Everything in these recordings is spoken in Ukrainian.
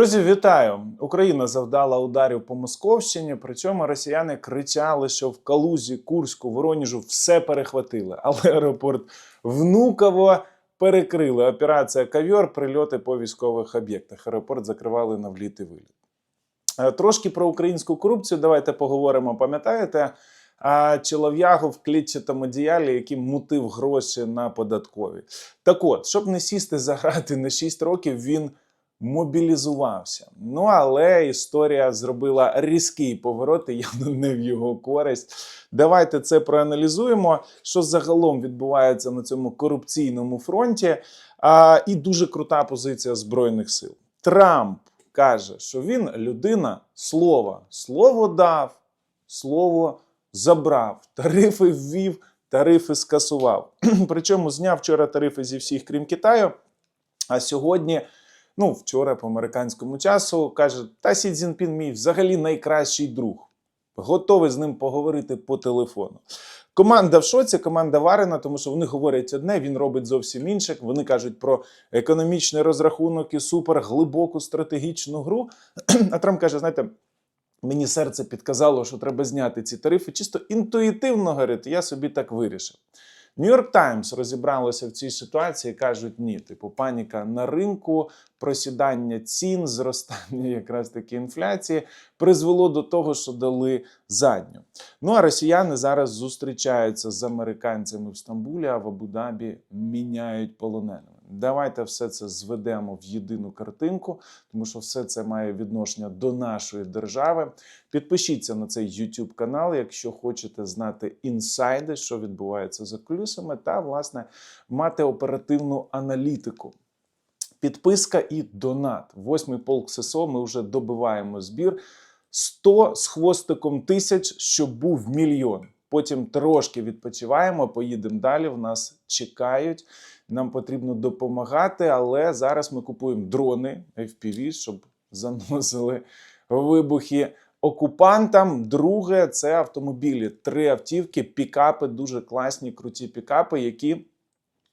Друзі, вітаю! Україна завдала ударів по Московщині. Причому росіяни кричали, що в Калузі, Курську, Вороніжу все перехватили. Але аеропорт Внуково перекрили. Операція Кавьор, прильоти по військових об'єктах. Аеропорт закривали на вліт і виліт. Е, Трошки про українську корупцію давайте поговоримо. Пам'ятаєте? А чолов'ягу в клітчатому діялі, який мутив гроші на податкові. Так от, щоб не сісти за грати на 6 років, він мобілізувався. Ну але історія зробила різкий поворот, і явно не в його користь. Давайте це проаналізуємо, що загалом відбувається на цьому корупційному фронті. А, і дуже крута позиція Збройних сил. Трамп каже, що він людина слова. Слово дав, слово забрав, тарифи ввів, тарифи скасував. Причому зняв вчора тарифи зі всіх, крім Китаю. А сьогодні, ну вчора по американському часу, каже: Та Сі Цзінпін мій взагалі найкращий друг. Готовий з ним поговорити по телефону. Команда в шоці, команда варена, тому що вони говорять одне, він робить зовсім інше. Вони кажуть про економічний розрахунок і супер глибоку стратегічну гру. А Трамп каже: знаєте, мені серце підказало, що треба зняти ці тарифи. Чисто інтуїтивно говорить, я собі так вирішив. Нью-Йорк Таймс розібралося в цій ситуації. кажуть, ні, типу, паніка на ринку, просідання цін, зростання якраз таки інфляції призвело до того, що дали задню. Ну а росіяни зараз зустрічаються з американцями в Стамбулі, а в Абу-Дабі міняють полоненими. Давайте все це зведемо в єдину картинку, тому що все це має відношення до нашої держави. Підпишіться на цей YouTube канал, якщо хочете знати інсайди, що відбувається за кулісами, та власне мати оперативну аналітику. Підписка і донат. Восьмий полк ССО. Ми вже добиваємо збір 100 з хвостиком тисяч, щоб був мільйон. Потім трошки відпочиваємо, поїдемо далі. В нас чекають. Нам потрібно допомагати, але зараз ми купуємо дрони FPV, щоб заносили вибухи окупантам. Друге це автомобілі. Три автівки, пікапи, дуже класні, круті пікапи, які.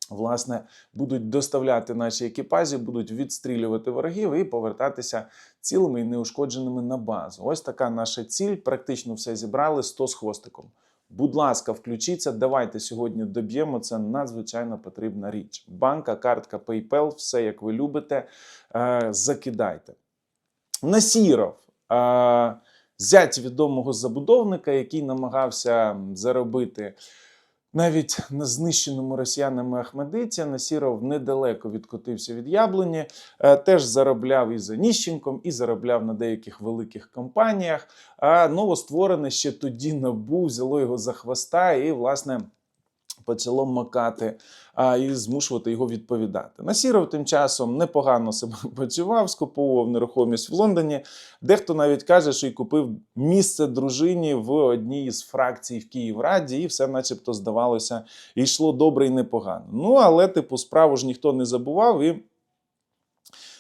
Власне, будуть доставляти наші екіпажі, будуть відстрілювати ворогів і повертатися цілими і неушкодженими на базу. Ось така наша ціль. Практично все зібрали 100 з хвостиком. Будь ласка, включіться. Давайте сьогодні доб'ємо. Це надзвичайно потрібна річ. Банка, картка, PayPal, все як ви любите. Е, закидайте. Насіров. Е, зять відомого забудовника, який намагався заробити. Навіть на знищеному росіянами Ахмедиті Насіров недалеко відкотився від яблуні, е, теж заробляв і за Ніщенком, і заробляв на деяких великих компаніях. А новостворене ще тоді набу взяло його за хвоста і, власне, почало макати а, і змушувати його відповідати. Насіров тим часом непогано себе почував, скуповував нерухомість в Лондоні. Дехто навіть каже, що й купив місце дружині в одній із фракцій в Київраді, і все, начебто, здавалося, йшло добре і непогано. Ну але, типу, справу ж ніхто не забував і.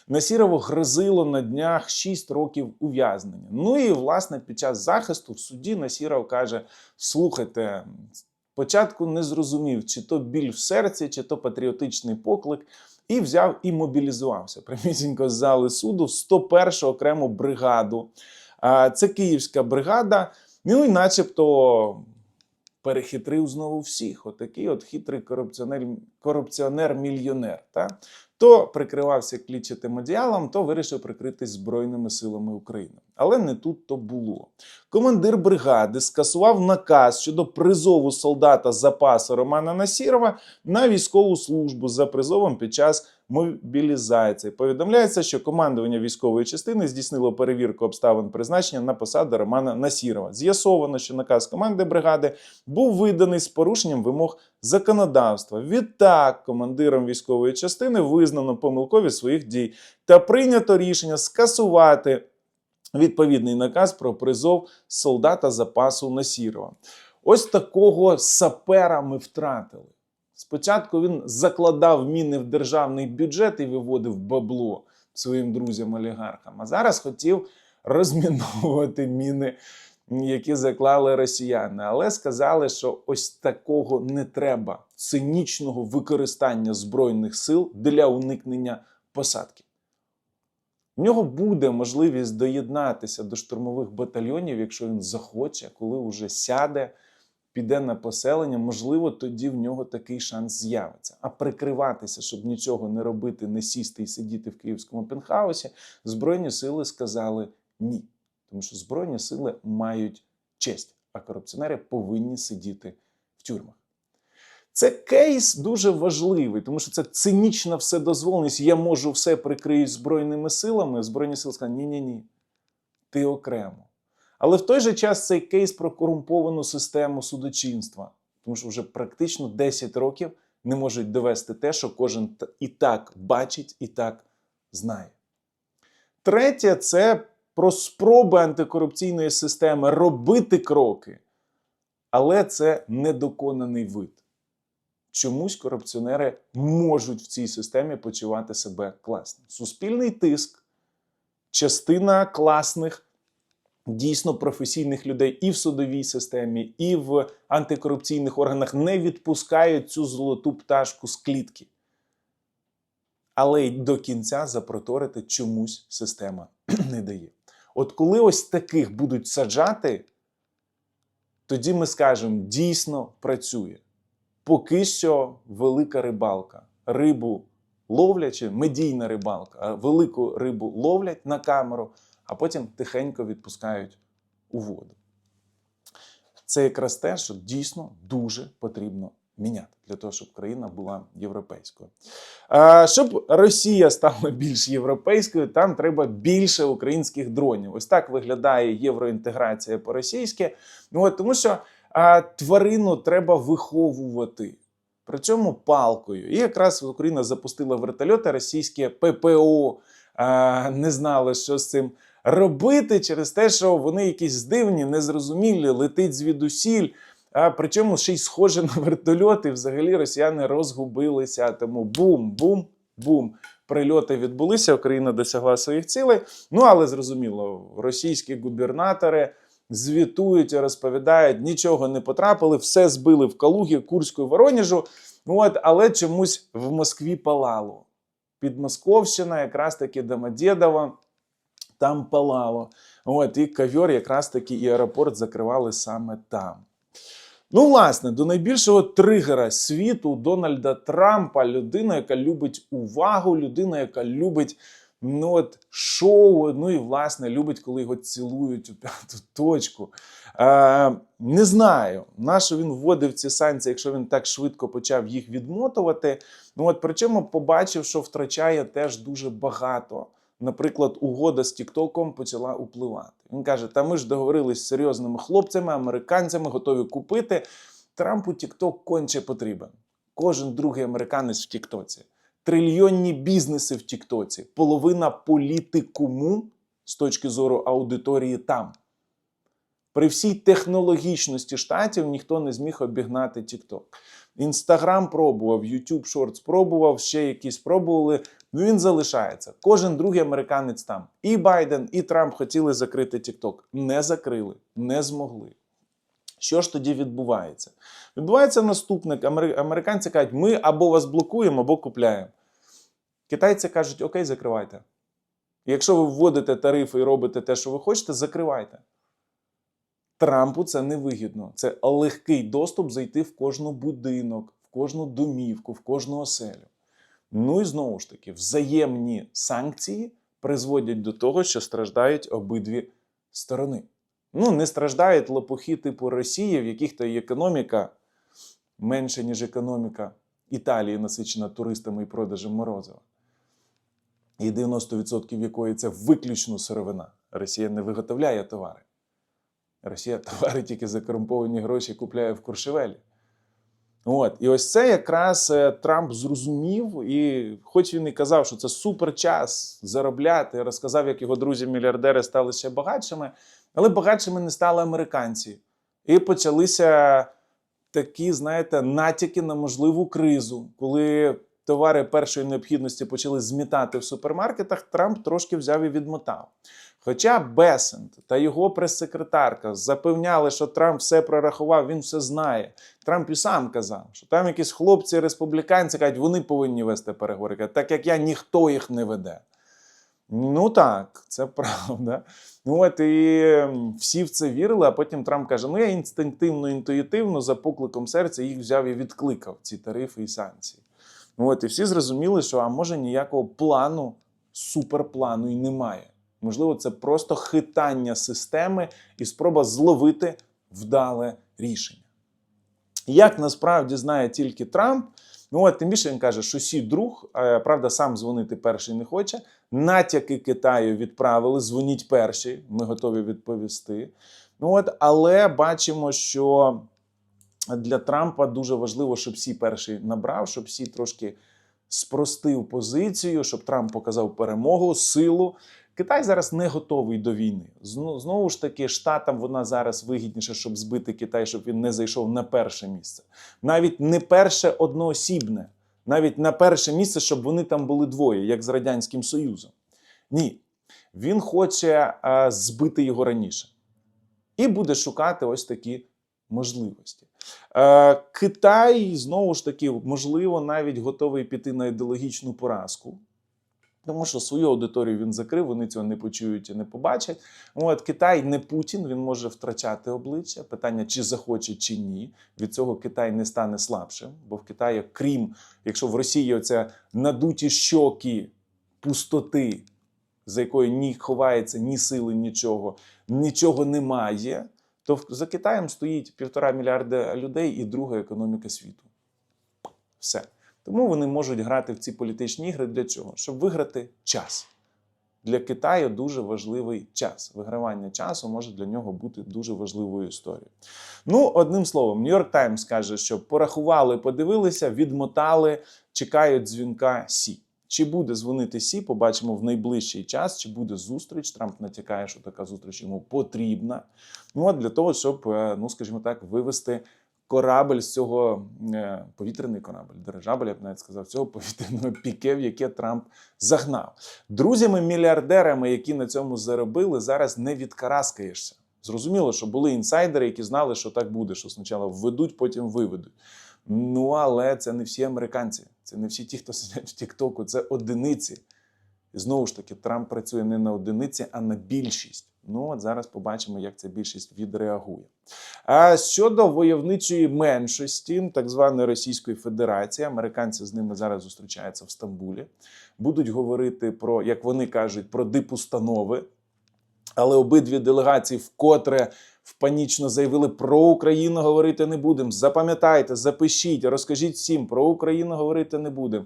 Насірову грозило на днях 6 років ув'язнення. Ну і власне під час захисту в суді Насіров каже: слухайте, спочатку не зрозумів, чи то біль в серці, чи то патріотичний поклик, і взяв і мобілізувався прямісінько з зали суду в 101 окрему бригаду. Це київська бригада. Ну і начебто. Перехитрив знову всіх. Отакий от хитрий корупціонер, корупціонер-мільйонер. Та? То прикривався клітчатим одіялом, то вирішив прикритись Збройними силами України. Але не тут то було. Командир бригади скасував наказ щодо призову солдата запасу Романа Насірова на військову службу за призовом під час мобілізації. Повідомляється, що командування військової частини здійснило перевірку обставин призначення на посаду Романа Насірова. З'ясовано, що наказ команди бригади був виданий з порушенням вимог законодавства. Відтак, командиром військової частини визнано помилкові своїх дій та прийнято рішення скасувати відповідний наказ про призов солдата запасу Насірова. Ось такого сапера ми втратили. Спочатку він закладав міни в державний бюджет і виводив бабло своїм друзям-олігархам, а зараз хотів розміновувати міни, які заклали росіяни. Але сказали, що ось такого не треба цинічного використання збройних сил для уникнення посадки. В нього буде можливість доєднатися до штурмових батальйонів, якщо він захоче, коли вже сяде, піде на поселення. Можливо, тоді в нього такий шанс з'явиться. А прикриватися, щоб нічого не робити, не сісти і сидіти в київському пентхаусі, Збройні сили сказали ні. Тому що Збройні сили мають честь, а корупціонери повинні сидіти в тюрмах. Це кейс дуже важливий, тому що це цинічна вседозволеність. Я можу все прикрию збройними силами. Збройні сили сказали, ні-ні ні, ти окремо. Але в той же час цей кейс про корумповану систему судочинства, тому що вже практично 10 років не можуть довести те, що кожен і так бачить, і так знає. Третє це про спроби антикорупційної системи робити кроки, але це недоконаний вид. Чомусь корупціонери можуть в цій системі почувати себе класно. Суспільний тиск, частина класних, дійсно професійних людей і в судовій системі, і в антикорупційних органах не відпускають цю золоту пташку з клітки. Але й до кінця запроторити чомусь система не дає. От коли ось таких будуть саджати, тоді ми скажемо, дійсно працює. Поки що велика рибалка. Рибу ловлячи, медійна рибалка, велику рибу ловлять на камеру, а потім тихенько відпускають у воду. Це якраз те, що дійсно дуже потрібно міняти для того, щоб країна була європейською. Щоб Росія стала більш європейською, там треба більше українських дронів. Ось так виглядає євроінтеграція по-російськи. Ну, от, тому що а, тварину треба виховувати. При цьому палкою. І якраз Україна запустила вертольоти російське ППО. А, не знали, що з цим робити через те, що вони якісь дивні, незрозумілі, летить звідусіль. А причому ще й схоже на вертольоти. Взагалі росіяни розгубилися. Тому бум, бум, бум. Прильоти відбулися, Україна досягла своїх цілей. Ну але зрозуміло, російські губернатори звітують і розповідають, нічого не потрапили, все збили в Калугі, Курську і Воронежу. От, але чомусь в Москві палало. Підмосковщина, якраз таки Домодєдово, там палало. От, і ковер, якраз таки і аеропорт закривали саме там. Ну, власне, до найбільшого тригера світу Дональда Трампа, людина, яка любить увагу, людина, яка любить ну, от, шоу, ну і власне любить, коли його цілують у п'яту точку. Е, не знаю, на що він вводив ці санкції, якщо він так швидко почав їх відмотувати. Ну от причому побачив, що втрачає теж дуже багато. Наприклад, угода з Тіктоком почала впливати. Він каже: Та ми ж договорились з серйозними хлопцями, американцями, готові купити. Трампу Тікток конче потрібен. Кожен другий американець в Тіктоці. Трильйонні бізнеси в Тіктоці, половина політикуму з точки зору аудиторії там. При всій технологічності штатів ніхто не зміг обігнати TikTok. Інстаграм пробував, YouTube Shorts пробував, ще якісь пробували. Ну він залишається. Кожен другий американець там. І Байден, і Трамп хотіли закрити TikTok. Не закрили, не змогли. Що ж тоді відбувається? Відбувається наступне. Американці кажуть, ми або вас блокуємо, або купляємо. Китайці кажуть, окей, закривайте. Якщо ви вводите тарифи і робите те, що ви хочете, закривайте. Трампу це не вигідно. Це легкий доступ зайти в кожну будинок, в кожну домівку, в кожну оселю. Ну і знову ж таки, взаємні санкції призводять до того, що страждають обидві сторони. Ну, не страждають лопухи типу Росії, в яких то й економіка менше, ніж економіка Італії, насичена туристами і продажем морозива. І 90% якої це виключно сировина. Росія не виготовляє товари. Росія товари тільки за корумповані гроші купляє в Куршевелі. От, і ось це якраз е, Трамп зрозумів, і хоч він і казав, що це супер час заробляти, розказав, як його друзі-мільярдери стали ще багатшими, але багатшими не стали американці. І почалися такі, знаєте, натяки на можливу кризу, коли товари першої необхідності почали змітати в супермаркетах, Трамп трошки взяв і відмотав. Хоча Бесент та його прес-секретарка запевняли, що Трамп все прорахував, він все знає. Трамп і сам казав, що там якісь хлопці республіканці кажуть, вони повинні вести переговори. Так як я ніхто їх не веде. Ну так, це правда. Ну от і всі в це вірили, а потім Трамп каже: ну я інстинктивно, інтуїтивно за покликом серця їх взяв і відкликав ці тарифи і санкції. Ну от і всі зрозуміли, що а може ніякого плану, суперплану і немає. Можливо, це просто хитання системи і спроба зловити вдале рішення. Як насправді знає тільки Трамп, ну от тим більше він каже, що сі друг, е, правда, сам дзвонити перший не хоче. Натяки Китаю відправили, дзвоніть перші, ми готові відповісти. Ну от, але бачимо, що для Трампа дуже важливо, щоб всі перший набрав, щоб всі трошки спростив позицію, щоб Трамп показав перемогу, силу. Китай зараз не готовий до війни. Знову ж таки, штатам вона зараз вигідніше, щоб збити Китай, щоб він не зайшов на перше місце. Навіть не перше одноосібне, навіть на перше місце, щоб вони там були двоє, як з Радянським Союзом. Ні. Він хоче е, збити його раніше. І буде шукати ось такі можливості. Е, Китай знову ж таки, можливо, навіть готовий піти на ідеологічну поразку. Тому що свою аудиторію він закрив, вони цього не почують і не побачать. От Китай не Путін, він може втрачати обличчя. Питання, чи захоче, чи ні. Від цього Китай не стане слабшим, бо в Китаї, крім якщо в Росії оця надуті щоки пустоти, за якою ні ховається ні сили, нічого, нічого немає, то за Китаєм стоїть півтора мільярда людей і друга економіка світу. Все. Тому вони можуть грати в ці політичні ігри для чого? Щоб виграти час. Для Китаю дуже важливий час. Вигравання часу може для нього бути дуже важливою історією. Ну, одним словом, Нью-Йорк Таймс каже, що порахували, подивилися, відмотали, чекають дзвінка Сі. Чи буде дзвонити Сі, побачимо в найближчий час, чи буде зустріч. Трамп натякає, що така зустріч йому потрібна. Ну, от для того, щоб, е, ну скажімо так, вивести корабль з цього е, повітряний корабль, дирижабль, я б навіть сказав, цього повітряного піке, в яке Трамп загнав. Друзями-мільярдерами, які на цьому заробили, зараз не відкараскаєшся. Зрозуміло, що були інсайдери, які знали, що так буде, що спочатку введуть, потім виведуть. Ну, але це не всі американці, це не всі ті, хто сидять в Тіктоку, це одиниці. І знову ж таки, Трамп працює не на одиниці, а на більшість. Ну, от зараз побачимо, як ця більшість відреагує. А щодо войовничої меншості, так званої Російської Федерації, американці з ними зараз зустрічаються в Стамбулі. Будуть говорити про, як вони кажуть, про дипустанови. Але обидві делегації вкотре впанічно заявили, про Україну говорити не будемо. Запам'ятайте, запишіть, розкажіть всім, про Україну говорити не будемо.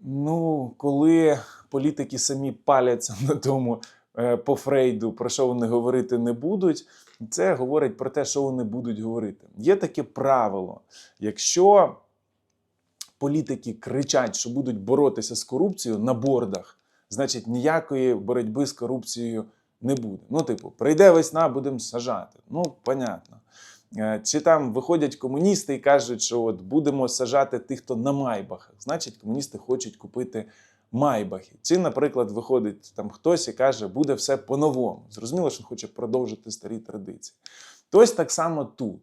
Ну, коли політики самі паляться на тому по Фрейду, про що вони говорити не будуть, це говорить про те, що вони будуть говорити. Є таке правило: якщо політики кричать, що будуть боротися з корупцією на бордах, значить ніякої боротьби з корупцією не буде. Ну, типу, прийде весна, будемо сажати. Ну, понятно. Е, Чи там виходять комуністи і кажуть, що от будемо сажати тих, хто на майбахах. Значить, комуністи хочуть купити майбахи. Чи, наприклад, виходить там хтось і каже, буде все по-новому. Зрозуміло, що хоче продовжити старі традиції. То ось так само тут.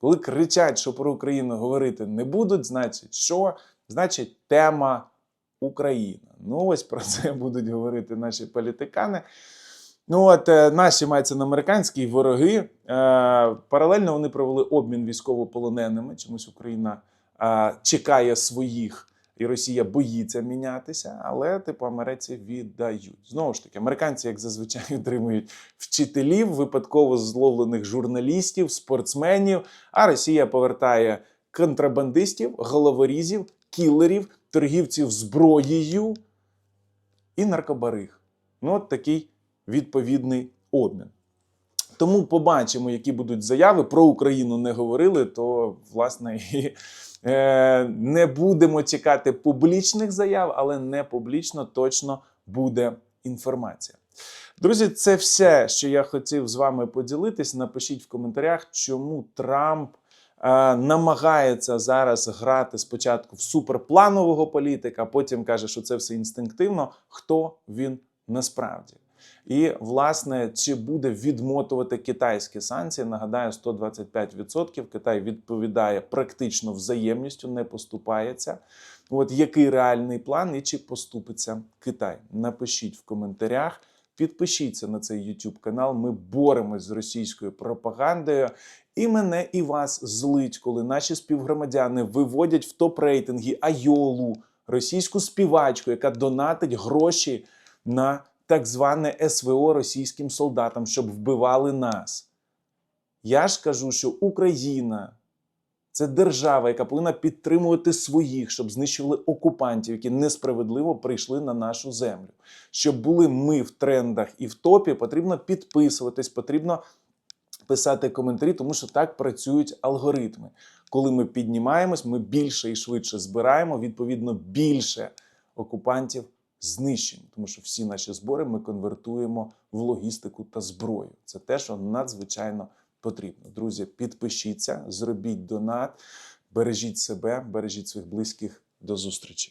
Коли кричать, що про Україну говорити не будуть, значить, що? Значить, тема Україна. Ну, ось про це будуть говорити наші політикани. Ну, от е, наші мається на американські вороги. Е, паралельно вони провели обмін військовополоненими. Чомусь Україна е, чекає своїх, і Росія боїться мінятися, але типу Америці віддають. Знову ж таки, американці, як зазвичай, отримують вчителів, випадково зловлених журналістів, спортсменів. А Росія повертає контрабандистів, головорізів, кілерів, торгівців зброєю і наркобариг. Ну, от такий відповідний обмін. Тому побачимо, які будуть заяви. Про Україну не говорили, то власне і е, не будемо чекати публічних заяв, але не публічно точно буде інформація. Друзі, це все, що я хотів з вами поділитись. Напишіть в коментарях, чому Трамп е, намагається зараз грати спочатку в суперпланового політика, потім каже, що це все інстинктивно. Хто він насправді? І, власне, чи буде відмотувати китайські санкції? Нагадаю, 125%. Китай відповідає практично взаємністю, не поступається. От який реальний план і чи поступиться Китай? Напишіть в коментарях. Підпишіться на цей YouTube канал. Ми боремось з російською пропагандою. І мене і вас злить, коли наші співгромадяни виводять в топ-рейтинги Айолу, російську співачку, яка донатить гроші на так зване СВО російським солдатам, щоб вбивали нас. Я ж кажу, що Україна це держава, яка повинна підтримувати своїх, щоб знищували окупантів, які несправедливо прийшли на нашу землю. Щоб були ми в трендах і в топі, потрібно підписуватись, потрібно писати коментарі, тому що так працюють алгоритми. Коли ми піднімаємось, ми більше і швидше збираємо, відповідно, більше окупантів знищені, тому що всі наші збори ми конвертуємо в логістику та зброю. Це те, що надзвичайно потрібно. Друзі, підпишіться, зробіть донат, бережіть себе, бережіть своїх близьких. До зустрічі.